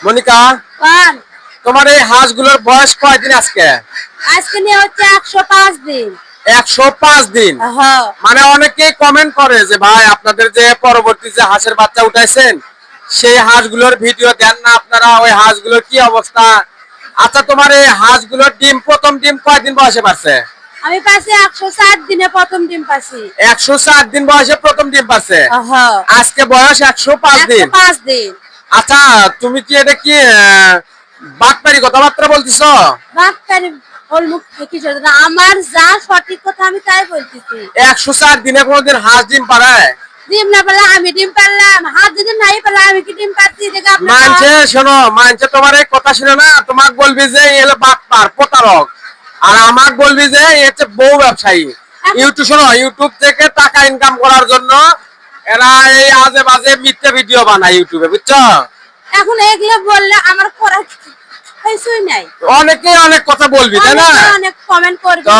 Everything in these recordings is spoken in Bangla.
মনিকা তোমার এই হাঁসগুলোর বয়স কয়দিন আজকে? আজকে নিয়ে হচ্ছে একশো পাঁচ দিন। একশো পাঁচ দিন? মানে অনেকেই কমেন্ট করে যে ভাই আপনাদের যে পরবর্তী যে হাঁসের বাচ্চা উঠাইছেন সেই হাঁসগুলোর ভিডিও দেন না আপনারা ওই হাঁসগুলোর কি অবস্থা? আচ্ছা তোমার এই হাঁসগুলোর ডিম প্রথম ডিম কয়দিন বয়সে পারছে আমি পাচ্ছি একশো সাত দিনে প্রথম ডিম একশো সাত দিন বয়সে প্রথম ডিম পাচ্ছে? হ্যাঁ আজকে বয়স একশো পাঁচ একশো দিন পাঁচ দিন। আচ্ছা তুমি কি এটা কি বাটপারি কথাবার্তা বলতেছ? না। আমার যা সঠিক কথা আমি তাই বলতেছি। একশো চার দিনে কোনোদিন হাঁস ডিম পাড়ায়? ডিম না পেলে আমি ডিম পারলাম হাত যদি নাই পেলে আমি কি ডিম আপনার মানছে শোনো মানছে তোমার এই কথা শুনে না তোমাক বলবি যে এই হলো বাটপার প্রতারক। আর আমাক বলবি যে এই হচ্ছে বউ ব্যবসায়ী। ইউটিউব শোনো ইউটিউব থেকে টাকা ইনকাম করার জন্য এরা এই আজে বাজে মিথ্যে ভিডিও বানায় ইউটিউবে বুঝছ? এখন এগুলো বললে আমার করার কিছুই নাই? অনেকে অনেক কথা বলবি তাই না? অনেক কমেন্ট করবে। তো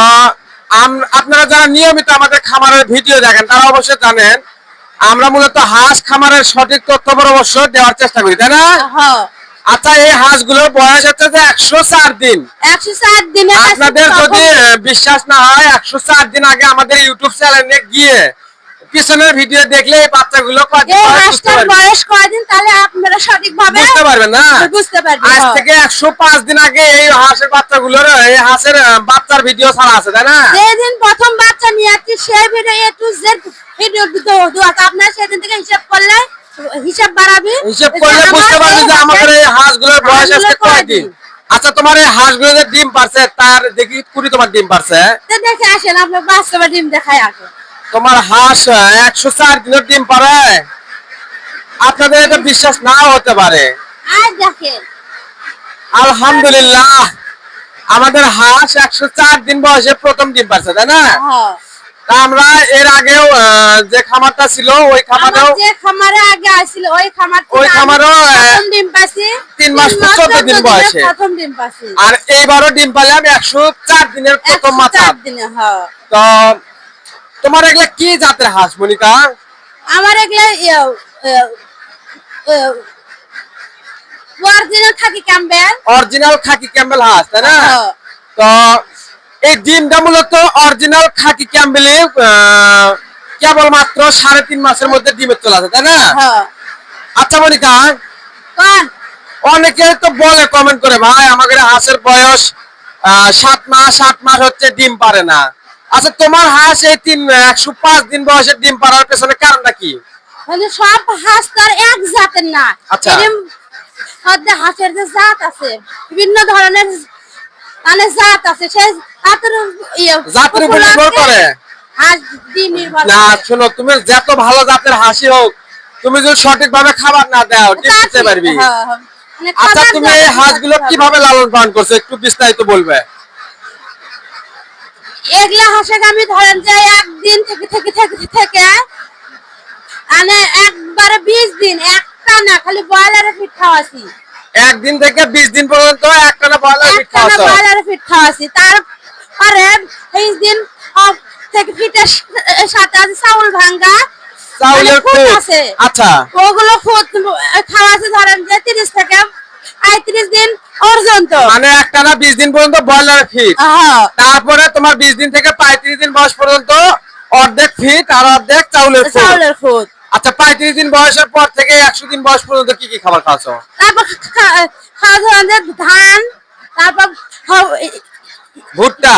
আপনারা যারা নিয়মিত আমাদের খামারের ভিডিও দেখেন তারা অবশ্যই জানেন আমরা মূলত হাঁস খামারের সঠিক তথ্য পরামর্শ দেওয়ার চেষ্টা করি তাই না? আচ্ছা এই হাঁসগুলোর বয়স হচ্ছে যে একশো চার দিন। একশো চার দিন আপনাদের যদি বিশ্বাস না হয় একশো চার দিন আগে আমাদের ইউটিউব চ্যানেলে গিয়ে পিছনের ভিডিও দেখলে এই বাচ্চাগুলো এই বয়স হাঁসটার বয়স কয়দিন তাহলে আপনারা বুঝতে পারবেন না? বুঝতে পারবেন। আজ হ্যাঁ। থেকে একশো পাঁচ দিন আগে এই হাঁসের বাচ্চাগুলোর এই হাঁসের বাচ্চার ভিডিও ছাড়া আছে তাই না? যেদিন প্রথম বাচ্চা নিয়ে আসছি সেই video A to Z video দোয়া আপনার সেদিন থেকে হিসাব করলে হিসাব বাড়াবি। হিসেব করলে বুঝতে পারবে যে আমাদের এই হাঁসগুলোর বয়স আজকে কয়দিন আচ্ছা তোমার এই হাঁসগুলো যে ডিম পারছে তার দেখি কুড়ি তোমার ডিম পারছে দেখে আসেন আপনার বাস্তবে ডিম দেখায় আগে। তোমার হাঁস একশো চার দিনের ডিম পারে আপনাদের এটা বিশ্বাস নাও হতে পারে। আলহামদুলিল্লাহ আমাদের হাঁস একশো চার দিন বয়সে প্রথম ডিম পারছে তাই না? হ্যাঁ। আমরা এর আগেও যে খামারটা ছিল ওই খামারেও যে খামারে আগে আসছিল ওই খামার ওই খামারও, প্রথম ডিম পাচ্ছি তিন মাস তিন চোদ্দ দিন বয়সে। প্রথম ডিম পাচ্ছি আর এইবারও ডিম পাইলাম একশো চার দিনের প্রথম মাথা দিনে হ্যাঁ। তো তোমার এগুলা কি জাতের হাঁস মনিকা? আমার এগুলা অরিজিনাল থাকি ক্যাম্বেল। অরিজিনাল খাকি ক্যাম্বেল হাঁস তাই না? হ্যাঁ। তো এই ডিমটা মূলত অরিজিনাল খাকি ক্যাম্বেলে কেবল মাত্র সাড়ে তিন মাসের মধ্যে ডিমের চলে আসে তাই না? হ্যাঁ। আচ্ছা মনিকা কোন? অনেকে তো বলে কমেন্ট করে ভাই আমাদের হাঁসের বয়স সাত মাস আট মাস হচ্ছে ডিম পারে না। আচ্ছা তোমার হাঁস এই তিন একশো পাঁচ দিন বয়সের ডিম পারার পেছনে কারণটা কি? মানে সব হাঁস তার এক জাতের না। আচ্ছা। হাঁসের যে জাত আছে বিভিন্ন ধরনের মানে জাত আছে সেই জাতের ইয়ে জাতের উপর নির্ভর করে। হাঁস ডিম নির্ভর না শোনো তুমি যত ভালো জাতের হাসি হোক তুমি যদি সঠিক ভাবে খাবার না দাও ডিম তা দিতে পারবি। হ্যাঁ, হ্যাঁ। মানে আচ্ছা তুমি এই হাঁসগুলো কীভাবে লালন পালন করছ একটু বিস্তারিত বলবে? এগুলা হাঁসের আমি ধরেন যে একদিন থেকে থেকে থেকে থেকে মানে একবারে বিশ দিন একটা না খালি ব্রয়লারের ফিট খাওয়াছি। একদিন থেকে বিশ দিন পর্যন্ত একটানা বয়লার ফিট একটা খাওয়াছো? ব্রয়লারের ফিট খাওয়াছি। তারপরে দিন থেকে ফিটের সাথে আছে চাউল ভাঙ্গা। চাউলের মানে আছে। আচ্ছা। ওগুলো খাওয়াছে ধরেন যে তিরিশ থেকে পঁয়ত্রিশ দিন পর্যন্ত। মানে একটানা বিশ দিন পর্যন্ত বয়লার ফিট তারপরে তোমার বিশ দিন থেকে পঁয়ত্রিশ দিন বয়স পর্যন্ত অর্ধেক ফিট আর অর্ধেক চাউলের চাউলের খুদ আচ্ছা পঁয়ত্রিশ দিন বয়সের পর থেকে একশো দিন বয়স পর্যন্ত কি কি খাবার খাওয়াছো? তারপর ধান তারপর ভুট্টা।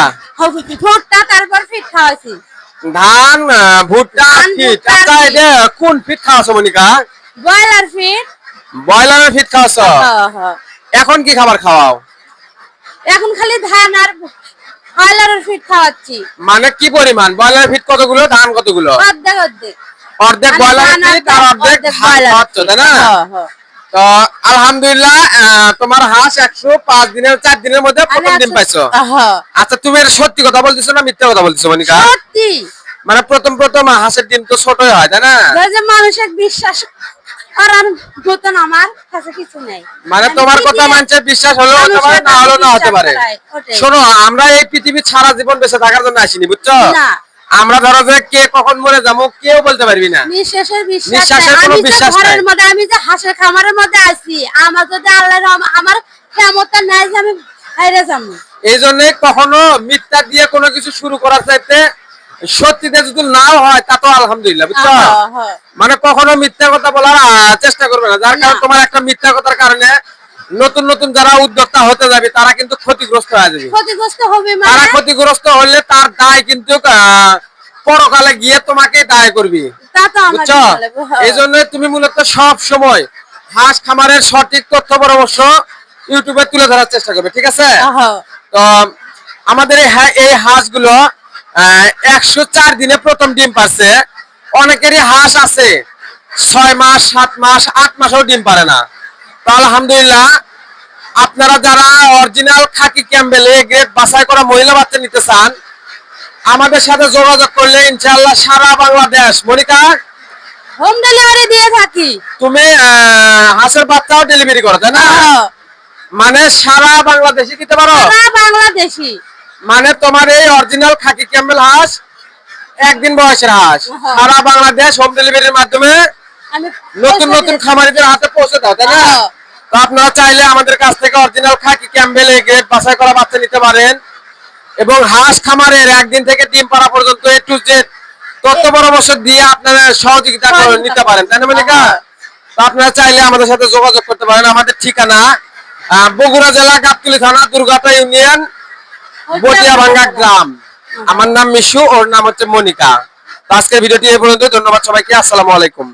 ভুট্টা তারপর ফিট খাওয়াছি ধান ভুট্টা ফিট আচ্ছা এটা কোন ফিট খাওয়াছো মনিকা? ব্রয়লার ফিট ব্রয়লারের ফিট খাওয়াছো? হ্যাঁ, হ্যাঁ। এখন কি খাবার খাওয়াও? এখন খালি ধান আর ব্রয়লারের ফিট খাওয়াচ্ছি। মানে কি পরিমাণ? ব্রয়লার ফিট কতগুলো? ধান কতগুলো? অর্ধেক অর্ধেক। অর্ধেক ব্রয়লার ফিট আর অর্ধেক ধান খাওয়াচ্ছ তাই না? হ্যাঁ, হ্যাঁ। তো আলহামদুলিল্লাহ তোমার হাঁস একশো পাঁচ দিনের চার দিনের মধ্যে প্রথম একশো- পাইছো। আচ্ছা তুমি সত্যি কথা বলতেছো না মিথ্যা কথা বলতেছো মনিকা? সত্যি। মানে প্রথম প্রথম হাঁসের ডিম তো ছোটই হয় তাই না? মানুষের বিশ্বাস মতন আমার কাছে কিছু নেই। মানে তোমার কথা মানুষের বিশ্বাস হতে পারে না হলেও না হতে পারে। শোনো আমরা এই পৃথিবীর সারা জীবন বেঁচে থাকার জন্য আসিনি বুঝছ? আমরা ধরো যে কে কখন মরে যাব কেউ বলতে পারবি না। নিঃশ্বাসের বিশ্বাস কোনো আমি যে বিশ্বাস ঘরের নাই। মধ্যে আমি যে হাঁসের খামারের মধ্যে আছি আমার যদি আল্লাহ আমার ক্ষমতা নাই যে আমি হাইরে যাব। এই জন্য কখনো মিথ্যা দিয়ে কোনো কিছু শুরু করার চাইতে সত্যিতে যদি নাও হয় তা তো আলহামদুলিল্লাহ বুঝছ? হ্যাঁ, হ্যাঁ। মানে কখনো মিথ্যা কথা বলার চেষ্টা করবে না। যার কারণে তোমার একটা মিথ্যা কথার কারণে নতুন নতুন যারা উদ্যোক্তা হতে যাবে তারা কিন্তু ক্ষতিগ্রস্ত হয়ে যাবে। ক্ষতিগ্রস্ত হবে তারা মানে ক্ষতিগ্রস্ত হলে তার দায় কিন্তু পরকালে গিয়ে তোমাকে দায় করবি। তা তো আমার বুঝছ? এই জন্য তুমি মূলত সব সময় হাঁস খামারের সঠিক তথ্য পরামর্শ ইউটিউবে তুলে ধরার চেষ্টা করবে ঠিক আছে? তো আমাদের এই হা- এই হাঁসগুলো একশো চার দিনে প্রথম ডিম পারছে। অনেকেরই হাঁস আছে। ছয় মাস সাত মাস আট মাসেও ডিম পারে না। তো আলহামদুলিল্লাহ আপনারা যারা অরিজিনাল খাকি ক্যাম্বেল গ্রেড বাছাই করা মহিলা বাচ্চা নিতে চান আমাদের সাথে যোগাযোগ করলে ইনশাআল্লাহ সারা বাংলাদেশ। মনিকা হোম ডেলিভারি দিয়ে থাকি। তুমি হাঁসের বাচ্চাও ডেলিভারি করো তাই না? মানে সারা বাংলাদেশে দিতে পারো? সারা বাংলাদেশি। মানে তোমার এই অরিজিনাল খাকি ক্যাম্বেল হাঁস একদিন বয়সের হাঁস হ্যাঁ। সারা বাংলাদেশ হোম ডেলিভারির মাধ্যমে নতুন নতুন খামারিদের হাতে পৌঁছে দাও তাই না হ্যাঁ। তো আপনারা চাইলে আমাদের কাছ থেকে অরিজিনাল খাকি ক্যাম্বেল এই গ্রেড বাছাই করা বাচ্চা নিতে পারেন এবং হাঁস খামারের একদিন থেকে ডিম পাড়া পর্যন্ত এ টু জেড তথ্য পরামর্শ দিয়ে আপনারা সহযোগিতা নিতে পারেন তাই না মনিকা হ্যাঁ। তো আপনারা চাইলে আমাদের সাথে যোগাযোগ করতে পারেন আমাদের ঠিকানা বগুড়া জেলা গাবতলী থানা দুর্গাটা ইউনিয়ন বটিয়া ভাঙ্গা গ্রাম। আমার নাম মিশু, ওর নাম হচ্ছে মনিকা। আজকের ভিডিওটি এই পর্যন্ত ধন্যবাদ সবাইকে। আসসালামু আলাইকুম।